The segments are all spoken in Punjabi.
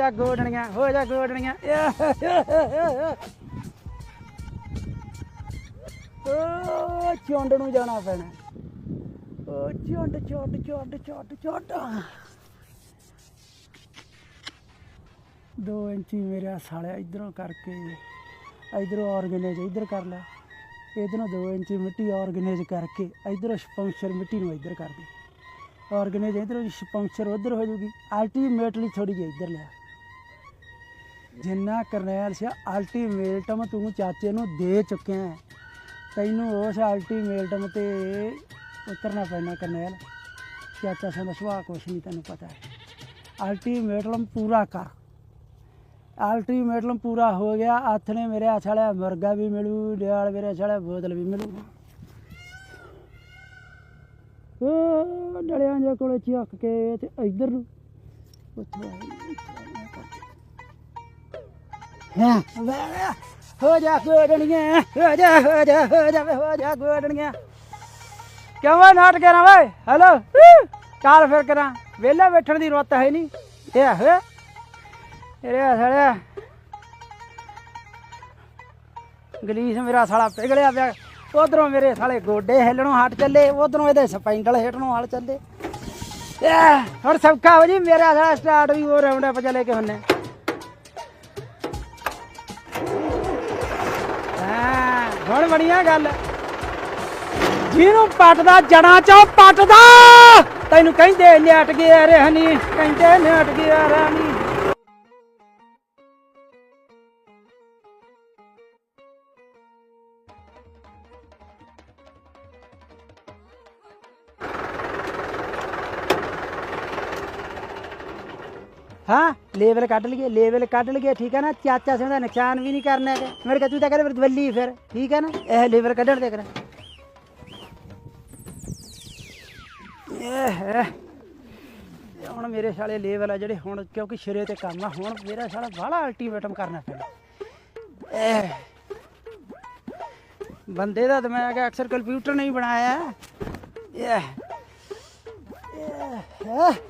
ਜਾ ਗੋਡਣੀਆਂ, ਹੋ ਜਾ ਗੋਡਣੀਆਂ। ਓ ਚੁੰਡ ਨੂੰ ਜਾਣਾ ਪੈਣਾ। ਓ ਚੁੰਡ ਚੁੰਡ ਚੁੰਡ ਚੁੰਡ ਚੁੰਡ ਦੋ ਇੰਚੀ ਮੇਰਾ ਸਾਲਿਆ ਇਧਰੋਂ ਕਰਕੇ, ਇਧਰੋਂ ਆਰਗੇਨਾਈਜ਼ ਇਧਰ ਕਰ ਲੈ। ਇਧਰੋਂ 2 ਇੰਚੀ ਮਿੱਟੀ ਆਰਗੇਨਾਈਜ਼ ਕਰਕੇ, ਇਧਰੋਂ ਸਪੰਕਚਰ ਮਿੱਟੀ ਨੂੰ ਇਧਰ ਕਰ ਦੇ। ਆਰਗੇਨਾਈਜ਼ ਇਧਰੋਂ ਸਪੰਕਚਰ ਉਧਰ ਹੋ ਜੂਗੀ ਅਲਟੀਮੇਟਲੀ ਥੋੜੀ ਜਿਹੀ ਇਧਰ ਲੈ ਜਿੰਨਾ ਕਰਨੈਲ ਸੀ ਅਲਟੀਮੇਟਮ ਤੂੰ ਚਾਚੇ ਨੂੰ ਦੇ ਚੁੱਕਿਆ ਹੈ। ਤੈਨੂੰ ਉਸ ਅਲਟੀਮੇਟਮ ਤੇ ਉਤਰਨਾ ਪੈਣਾ ਕਰਨੈਲ। ਚਾਚਾ ਸਿੰਘ ਸੁਭਾਅ ਕੁਛ ਨਹੀਂ, ਤੈਨੂੰ ਪਤਾ ਹੈ। ਅਲਟੀਮੇਟਮ ਪੂਰਾ ਕਰ। ਅਲਟੀਮੇਟਮ ਪੂਰਾ ਹੋ ਗਿਆ, ਹੱਥ ਨੇ ਮੇਰੇ ਸਾਲਿਆ ਮੁਰਗਾ ਵੀ ਮਿਲੂ ਡਿਆਲ ਮੇਰੇ ਸਾਲਿਆ ਬੋਤਲ ਵੀ ਮਿਲੂ। ਉਹ ਡਲਿਆਂ ਦੇ ਕੋਲੇ ਚੱਕ ਕੇ ਤੇ ਇੱਧਰ ਨੂੰ। ਉੱਥੇ ਹੋ। ਜਾ ਗੋਡਣੀਆਂ, ਹੋ ਜਾ ਹੋ ਜਾ ਹੋ ਜਾ ਹੋ ਜਾ ਗੋਡਣੀਆਂ। ਕਿਉਂ ਓਏ ਨਾਟ ਕਰਾਂ ਓਏ? ਹੈਲੋ ਚੱਲ ਫਿਰ ਕਰਾਂ। ਵਿਹਲਾ ਬੈਠਣ ਦੀ ਰੁੱਤ ਹੈ ਨਹੀਂ ਇਹ ਹੈ? ਤੇਰੇ ਸਾਲਿਆ। ਗਲੀਸ ਮੇਰਾ ਸਾਲਾ ਪਿਘਲਿਆ ਪਿਆ। ਉਧਰੋਂ ਮੇਰੇ ਸਾਲੇ ਗੋਡੇ ਹਿੱਲਣੋਂ ਹਟ ਚੱਲੇ। ਉਧਰੋਂ ਇਹਦੇ ਸਪੈਂਡਲ ਹਿੱਟਣੋਂ ਹਲ ਚੱਲੇ। ਐ ਹੁਣ ਸੌਖਾ ਹੋ ਜੀ, ਮੇਰਾ ਸਾਲਾ ਸਟਾਰਟ ਵੀ ਉਹ ਰਾਉਂਡ ਅਪ ਚਲੇ ਕੇ ਹੁੰਨੇ। ਹੁਣ ਬਣੀਆਂ ਗੱਲ। ਜਿਹਨੂੰ ਪੱਟਦਾ ਜੜਾਂ ਚੋਂ ਪੱਟਦਾ। ਤੈਨੂੰ ਕਹਿੰਦੇ ਲਿਆਟ ਗਿਆ ਰਹਿਣੀ ਕਹਿੰਦੇ ਲਿਆਟ ਗਿਆ ਰਹਿਣੀ ਹਾਂ ਲੈਵਲ ਕੱਢ ਲਈਏ ਲੈਵਲ ਕੱਢ ਲਈਏ, ਠੀਕ ਹੈ ਨਾ? ਚਾਚਾ ਸਿੰਘ ਦਾ ਨੁਕਸਾਨ ਵੀ ਨਹੀਂ ਕਰਨਾ ਹੈਗਾ। ਮੇਰੇ ਕਹ ਤੂੰ ਤਾਂ ਕਹਿੰਦੇ ਫਿਰ ਦਵੱਲੀ ਫਿਰ, ਠੀਕ ਹੈ ਨਾ? ਇਹ ਲੈਵਲ ਕੱਢਣ ਦੇ ਕਰ। ਇਹ ਹੈ। ਹੁਣ ਮੇਰੇ ਸਾਲੇ ਲੈਵਲ ਆ ਜਿਹੜੇ ਹੁਣ, ਕਿਉਂਕਿ ਸਿਰੇ ਤੇ ਕੰਮ ਆ, ਹੁਣ ਮੇਰਾ ਸਾਲਾ ਬਾਹਲਾ ਅਲਟੀਮੇਟਮ ਕਰਨਾ ਪੈਣਾ ਇਹ। ਬੰਦੇ ਦਾ ਦਿਮਾਗ ਅਕਸਰ ਕੰਪਿਊਟਰ ਨਹੀਂ ਬਣਾਇਆ। ਇਹ ਇਹ।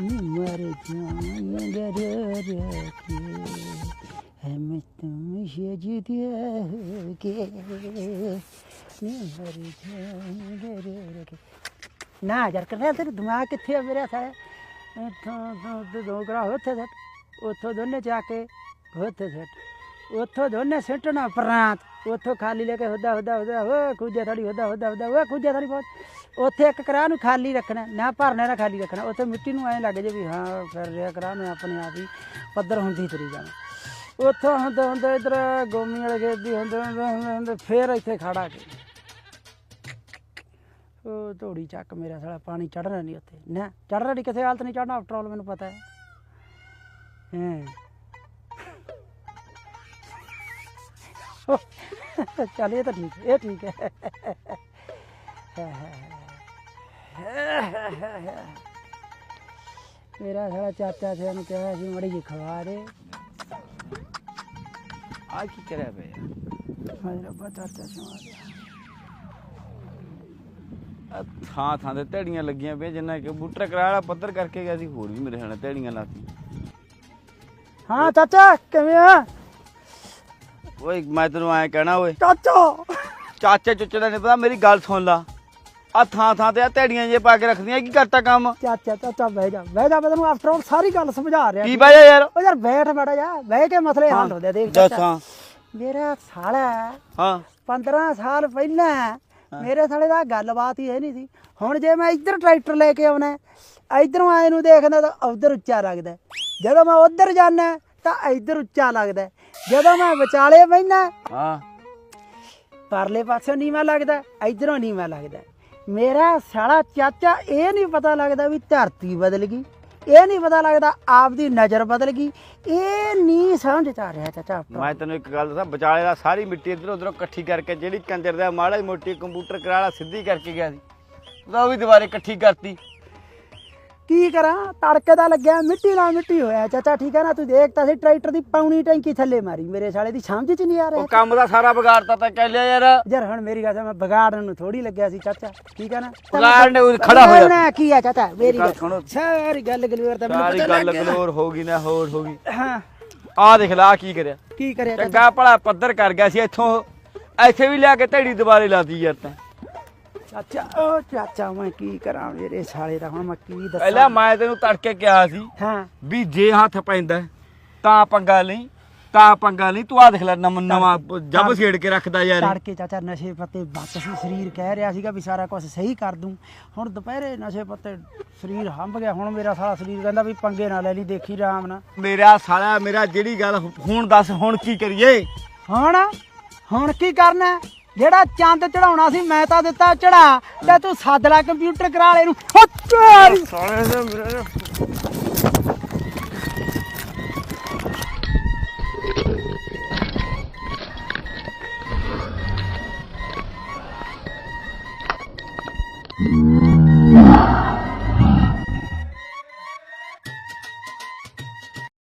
मर जाएंगे रो रो के हम तुमसे जुदा होके मर जाएंगे रो रो के ਨਾ ਯਾਰ ਕਰਨਾ ਤੇਰਾ ਦਿਮਾਗ ਕਿੱਥੇ ਆ ਮੇਰੇ ਸਾਲੇ ਇੱਥੋਂ ਤੋਂ ਤੇ ਦੋ ਕਰਾ ਉੱਥੇ ਸੱਟ ਉੱਥੋਂ ਦੋਨੇ ਜਾ ਕੇ ਉੱਥੇ ਸੱਟ ਉੱਥੋਂ ਦੋਨੇ ਸਿੱਟਣਾ ਪ੍ਰਾਂਤ ਉੱਥੋਂ ਖਾਲੀ ਲੈ ਕੇ ਹੁਦਾ ਹੁਦਾ ਹੁਦਾ ਓ ਖੁੱਜੇ ਥੜੀ ਹੁਦਾ ਹੁਦਾ ਹੁਦਾ ਓ ਖੁੱਜੇ ਥੜੀ ਪਹੁੰਚ ਉੱਥੇ ਇੱਕ ਕਰਾਹ ਨੂੰ ਖਾਲੀ ਰੱਖਣਾ ਨਾ ਭਰਨੇ ਨਾ ਖਾਲੀ ਰੱਖਣਾ, ਉੱਥੇ ਮਿੱਟੀ ਨੂੰ ਐਂ ਲੱਗ ਜੇ ਵੀ ਹਾਂ, ਫਿਰ ਰਿਹਾ ਕਰਾ ਨੇ ਆਪਣੇ ਆਪ ਹੀ ਪੱਧਰ ਹੁੰਦੀ ਤਰੀ ਜਾਣਾ ਉੱਥੋਂ ਹੁੰਦਾ ਹੁੰਦਾ ਇਧਰ ਗੋਮੀ ਵਾਲੇ ਖੇਤ ਦੀ ਹੁੰਦੇ ਹੁੰਦੇ ਹੁੰਦੇ ਫੇਰ ਇੱਥੇ ਖੜਾ ਕੇ। ਉਹ ਧੋੜੀ ਚੱਕ ਮੇਰਾ ਸਾਲਾ, ਪਾਣੀ ਚੜਨਾ ਨਹੀਂ ਉੱਥੇ। ਨਾ ਚੜਨਾ ਨਹੀਂ ਕਿਸੇ ਹਾਲਤ ਨਹੀਂ ਚੜਨਾ ਆਫਟਰ ਆਲ ਮੈਨੂੰ ਪਤਾ ਹੈ। ਹਾਂ। ਚੱਲ ਇਹ ਤਾਂ ਠੀਕ, ਇਹ ਠੀਕ ਹੈ। ਮੇਰਾ ਸਾਲਾ ਚਾਚਾ ਸੀ ਉਹਨੂੰ ਕਿਹਾ ਸੀ ਮੜੀ ਜੀ ਖਵਾ ਦੇ। ਆ ਕੀ ਕਰਿਆ ਪਿਆ? ਹਾਏ ਰੱਬਾ ਚਾਚਾ ਸੀ ਆ ਗਿਆ? ਥਾਂ ਥਾਂ ਤੇ ਢੇੜੀਆਂ ਲੱਗੀਆਂ ਪਈਆਂ ਜਿੰਨਾ ਕਿ ਬੂਟਰ ਕਰਾ ਵਾਲਾ ਪੱਧਰ ਕਰਕੇ ਗਿਆ ਸੀ ਹੋਰ ਵੀ ਮੇਰੇ ਨਾਲ ਢੇੜੀਆਂ ਲਾਤੀ ਹਾਂ ਚਾਚਾ ਕਿਵੇਂ ਆ? ਓਏ ਮੈਂ ਤੈਨੂੰ ਐਂ ਕਹਿਣਾ ਓਏ। ਚਾਚਾ! ਚਾਚੇ ਚੁੱਚੇ ਦਾ ਨਹੀਂ ਪਤਾ ਮੇਰੀ ਗੱਲ ਸੁਣ ਲਾ। ਆ ਥਾਂ ਥਾਂ ਤੇ ਆ ਢੇੜੀਆਂ ਜੇ ਪਾ ਕੇ ਰੱਖਦੀਆਂ ਕੀ ਕਰਤਾ ਕੰਮ? ਚਾਚਾ ਚਾਚਾ ਬਹਿ ਜਾ ਬਹਿ ਜਾ ਮੈਂ ਤੈਨੂੰ ਆਫਟਰ ਆਲ ਸਾਰੀ ਗੱਲ ਸਮਝਾ ਰਿਹਾ ਕੀ ਬਾਜਾ ਯਾਰ? ਉਹ ਯਾਰ ਬੈਠ ਬੜਾ ਜਾ ਬਹਿ ਕੇ ਮਸਲੇ ਹੱਲ ਹੁੰਦੇ ਆ, ਦੇਖ ਚਾਚਾ। ਦੱਸਾਂ ਮੇਰਾ ਸਾਲਾ ਹਾਂ 15 ਸਾਲ ਪਹਿਲਾਂ ਮੇਰੇ ਸਾਲੇ ਦਾ ਗੱਲਬਾਤ ਹੀ ਹੈ ਨਹੀਂ ਸੀ। ਹੁਣ ਜੇ ਮੈਂ ਇੱਧਰ ਟਰੈਕਟਰ ਲੈ ਕੇ ਆਉਣਾ ਇਧਰੋਂ ਆਏ ਨੂੰ ਦੇਖਦਾ ਤਾਂ ਉਧਰ ਉੱਚਾ ਲੱਗਦਾ ਹੈ। ਜਦੋਂ ਮੈਂ ਉਧਰ ਜਾਣਾ ਤਾਂ ਇੱਧਰ ਉੱਚਾ ਲੱਗਦਾ ਹੈ। ਜਦੋਂ ਮੈਂ ਵਿਚਾਲੇ ਬਹਿਣਾ ਹਾਂ ਪਰਲੇ ਪਾਸੇ ਨੀਵਾਂ ਲੱਗਦਾ ਇਧਰੋਂ ਨੀਵਾਂ ਲੱਗਦਾ ਮੇਰਾ ਸਾਲਾ ਚਾਚਾ ਇਹ ਨਹੀਂ ਪਤਾ ਲੱਗਦਾ ਵੀ ਧਰਤੀ ਬਦਲ ਗਈ। ਇਹ ਨਹੀਂ ਪਤਾ ਲੱਗਦਾ ਆਪ ਦੀ ਨਜ਼ਰ ਬਦਲ ਗਈ। ਇਹ ਨਹੀਂ ਸਮਝ ਚ ਆ ਰਿਹਾ ਚਾਚਾ ਮੈਂ ਤੈਨੂੰ ਇੱਕ ਗੱਲ ਦੱਸਾਂ, ਵਿਚਾਲੇ ਦਾ ਸਾਰੀ ਮਿੱਟੀ ਇੱਧਰ ਉੱਧਰੋਂ ਇਕੱਠੀ ਕਰਕੇ ਜਿਹੜੀ ਕੰਜਰ ਦਾ ਮਾੜਾ ਜਿਹੀ ਮੋਟੀ ਕੰਪਿਊਟਰ ਕਰਾਲਾ ਸਿੱਧੀ ਕਰਕੇ ਗਿਆ ਸੀ। ਉਹਦਾ ਉਹ ਵੀ ਦੁਬਾਰੇ ਇਕੱਠੀ ਕਰਤੀ। ਕੀ ਕਰਾਂ? ਤੜਕੇ ਦਾ ਲੱਗਿਆ ਮਿੱਟੀ ਨਾਲ ਮਿੱਟੀ ਹੋਇਆ। ਚਾਚਾ ਠੀਕ ਹੈ ਨਾ? ਤੂੰ ਦੇਖ ਤਾਂ ਸੀ ਟਰੈਕਟਰ ਦੀ ਪੌਣੀ ਟੈਂਕੀ ਥੱਲੇ ਮਾਰੀ। ਮੇਰੇ ਸਾਲੇ ਦੀ ਸਮਝ ਚ ਨਹੀਂ ਆ ਉਹ ਰਿਹਾ ਕੰਮ ਦਾ ਸਾਰਾ ਵਿਗਾੜਤਾ ਤਾਂ ਕਹਿ ਲਿਆ ਯਾਰ। ਯਾਰ ਹੁਣ ਮੇਰੀ ਗੱਲ ਮੈਂ ਵਿਗਾੜਨ ਨੂੰ ਥੋੜੀ ਲੱਗਿਆ ਸੀ ਚਾਚਾ। ਠੀਕ ਹੈ ਨਾ? ਵਿਗਾੜਨ ਨੂੰ ਖੜਾ ਹੋ ਜਾ। ਨਾ ਕੀ ਆ ਚਾਚਾ? ਮੇਰੀ ਗੱਲ ਗੱਲ ਸੁਣੋ। ਸਾਰੀ ਗੱਲ ਗਲਵਰ ਤਾਂ ਮੈਨੂੰ ਪਤਾ ਗੱਲ ਲੱਗ ਗਿਆ। ਗਲੋਰ ਹੋ ਗਈ ਨਾ ਹੋਰ ਹੋ ਗਈ। ਹਾਂ। ਆਹ ਦੇਖ ਲਾ ਕੀ ਕਰਿਆ। ਕੀ ਕਰਿਆ ਚੰਗਾ ਭਲਾ ਪੱਧਰ ਕਰ ਗਿਆ ਸੀ ਇੱਥੋਂ। ਇੱਥੇ ਵੀ ਲਿਆ ਕੇ ਢੇੜੀ ਦੁਬਾਰੇ ਲਾਤੀ ਯਾਰ ਤਾਂ। ਚਾਚਾ। ਉਹ ਚਾਚਾ ਮੈਂ ਕੀ ਕਰਾਂ ਮੇਰੇ ਸਾਲੇ ਦਾ? ਹੁਣ ਮੈਂ ਕੀ ਦੱਸਾਂ? ਪਹਿਲਾਂ ਮੈਂ ਤੈਨੂੰ ਤੜਕੇ ਕਿਹਾ ਸੀ ਹਾਂ। ਵੀ ਜੇ ਹੱਥ ਪੈਂਦਾ ਤਾਂ ਪੰਗਾ ਲਈ ਤਾਂ ਪੰਗਾ ਲਈ। ਤੂੰ ਆ ਦੇਖ ਲੈ ਨਵਾਂ ਨਵਾਂ ਜੱਬ ਛੇੜ ਕੇ ਰੱਖਦਾ ਯਾਰ ਤੜਕੇ ਚਾਚਾ ਨਸ਼ੇ ਪੱਤੇ ਬੱਤ ਸੀ ਸਰੀਰ ਕਹਿ ਰਿਹਾ ਸੀਗਾ ਵੀ ਸਾਰਾ ਕੁਝ ਸਹੀ ਕਰ ਦੂੰ। ਹੁਣ ਦੁਪਹਿਰੇ ਨਸ਼ੇ ਪੱਤੇ ਸਰੀਰ ਹੰਭ ਗਿਆ। ਹੁਣ ਮੇਰਾ ਸਾਰਾ ਸਰੀਰ ਕਹਿੰਦਾ ਵੀ ਪੰਗੇ ਨਾ ਲੈ ਲਈ ਦੇਖੀ ਆਰਾਮ ਨਾਲ। ਮੇਰਾ ਸਾਲਾ ਮੇਰਾ ਜਿਹੜੀ ਗੱਲ ਹੁਣ ਦੱਸ ਹੁਣ ਕੀ ਕਰੀਏ? ਹੁਣ? ਹੁਣ ਕੀ ਕਰਨਾ? ਜਿਹੜਾ ਚੰਦ ਚੜਾਉਣਾ ਸੀ, ਮੈਂ ਤਾਂ ਦਿੱਤਾ ਚੜਾ ਤੇ ਤੂੰ ਸੱਦ ਲੈ ਕੰਪਿਊਟਰ ਕਰਾ ਲੈ ਨੂੰ ਹੋ ਤੇਰੀ ਸਾਲੇ ਦੇ ਮੇਰੇ